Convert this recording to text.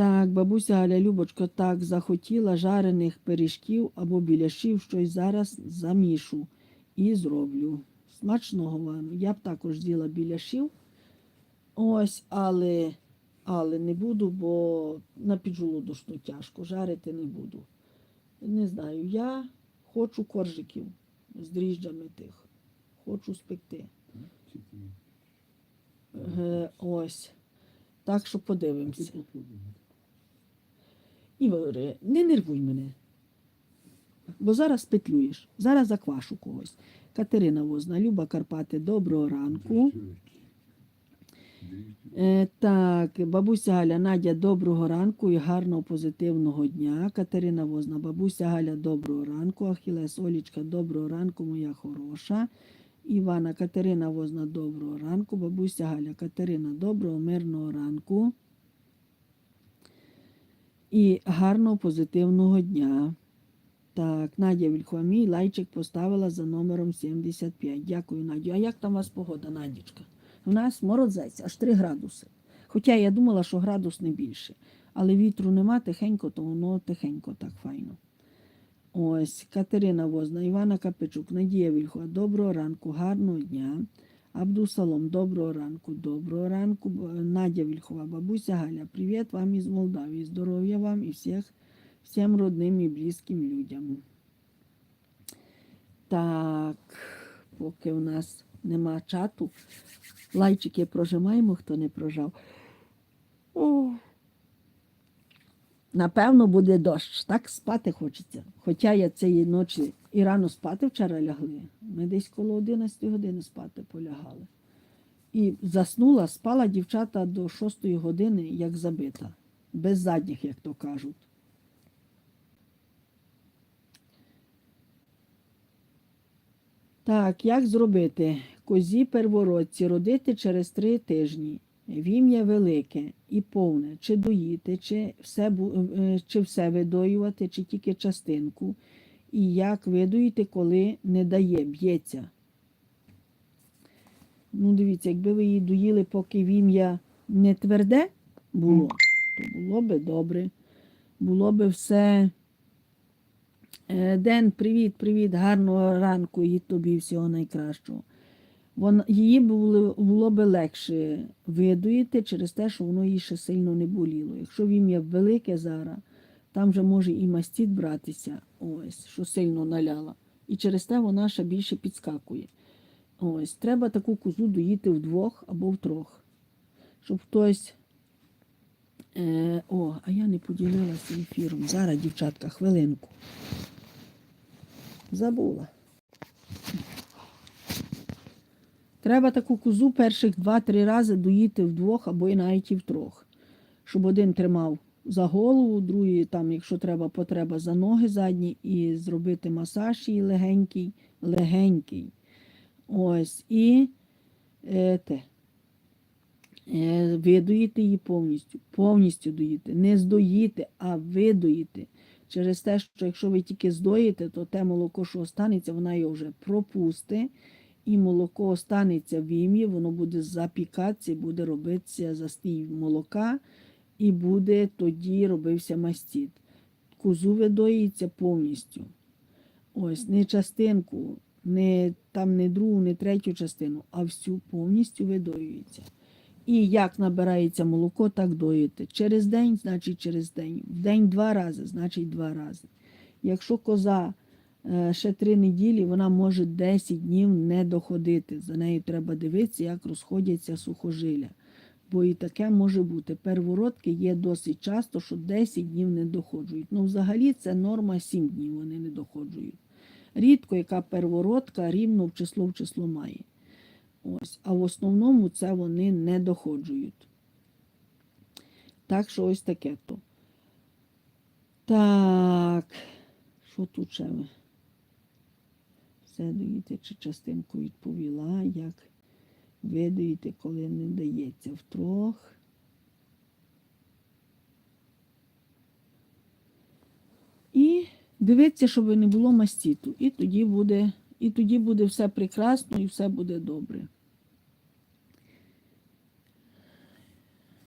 Так, бабуся Галя Любочко так захотіла жарених пиріжків або біляшів, щось зараз замішу і зроблю. Смачного вам. Я б також з'їла біляшів. Ось, але, але не буду, бо на піджолудочну тяжко. Жарити не буду. Не знаю, я хочу коржиків з дріжджами тих. Хочу спекти. Е, ось. Так що подивимося. Попробуй. Ігоре, не нервуй мене. Бо зараз петлюєш, зараз заквашу когось. Катерина Возна, Люба Карпати, доброго ранку. Е, так, бабуся Галя, Надя, доброго ранку і гарного позитивного дня. Катерина Возна, бабуся Галя, доброго ранку. Ахілес Олічка, доброго ранку, моя хороша. Івана Катерина Возна, доброго ранку. Бабуся Галя, Катерина, доброго, мирного ранку. І гарного позитивного дня. Так, Надя Вільхова, мій лайчик поставила за номером 75. Дякую, Надю. А як там у вас погода, Надічка? У нас морозець, аж 3 градуси. Хоча я думала, що градус не більше. Але вітру нема, тихенько, то воно тихенько так файно. Ось, Катерина Возна, Івана Капичук, Надія Вільхова, доброго ранку, гарного дня. Абдусалом, доброго ранку, доброго ранку. Надя Вільхова, бабуся Галя, привіт вам із Молдавії. Здоров'я вам і всіх, всім родним і близьким людям. Так, поки у нас нема чату, лайчики прожимаємо, хто не прожав. О. Напевно, буде дощ. Так спати хочеться. Хоча я цієї ночі і рано спати вчора лягли. Ми десь коло 11 години спати полягали. І заснула, спала дівчата до 6 години, як забита. Без задніх, як то кажуть. Так, як зробити? Козі первородці родити через три тижні. Вім'я велике і повне, чи доїти, чи все, е, чи все видоювати, чи тільки частинку. І як видоїти, коли не дає, б'ється. Ну, дивіться, якби ви її доїли, поки вім'я не тверде було, то було би добре. Було би все. Е, Ден, привіт, привіт, гарного ранку і тобі всього найкращого. Вон, її було, було би легше видоїти через те, що воно їй ще сильно не боліло. Якщо вім'я велике зараз, там вже може і мастіт братися, ось, що сильно наляла. І через те вона ще більше підскакує. Ось, треба таку козу доїти вдвох або втрьох. Щоб хтось. Е, о, а я не поділилася ефіром. Зараз, дівчатка, хвилинку. Забула. Треба таку козу перших 2-3 рази доїти вдвох або і навіть і втрьох. Щоб один тримав за голову, другий, там, якщо треба, потреба за ноги задні, і зробити масаж їй легенький, легенький. Ось. І е, те, е, видоїти її повністю. Повністю доїти. Не здоїти, а видоїти. Через те, що якщо ви тільки здоїте, то те молоко, що останеться, вона його вже пропусте, і молоко останеться в ім'ї, воно буде запікатися, буде робитися застій молока, і буде тоді робився мастіт. Козу видоїться повністю. Ось, не частинку, не, там не другу, не третю частину, а всю повністю видоюється. І як набирається молоко, так доїти. Через день, значить через день. В день два рази, значить два рази. Якщо коза ще три неділі, вона може 10 днів не доходити. За нею треба дивитися, як розходяться сухожилля. Бо і таке може бути. Первородки є досить часто, що 10 днів не доходжують. Ну, взагалі, це норма 7 днів вони не доходжують. Рідко яка первородка рівно в число в число має. Ось. А в основному це вони не доходжують. Так що ось таке то. Так, що тут ще ви? Все чи частинку відповіла, як видаєте, коли не дається втрох. І дивіться, щоб не було мастіту. І тоді буде, і тоді буде все прекрасно і все буде добре.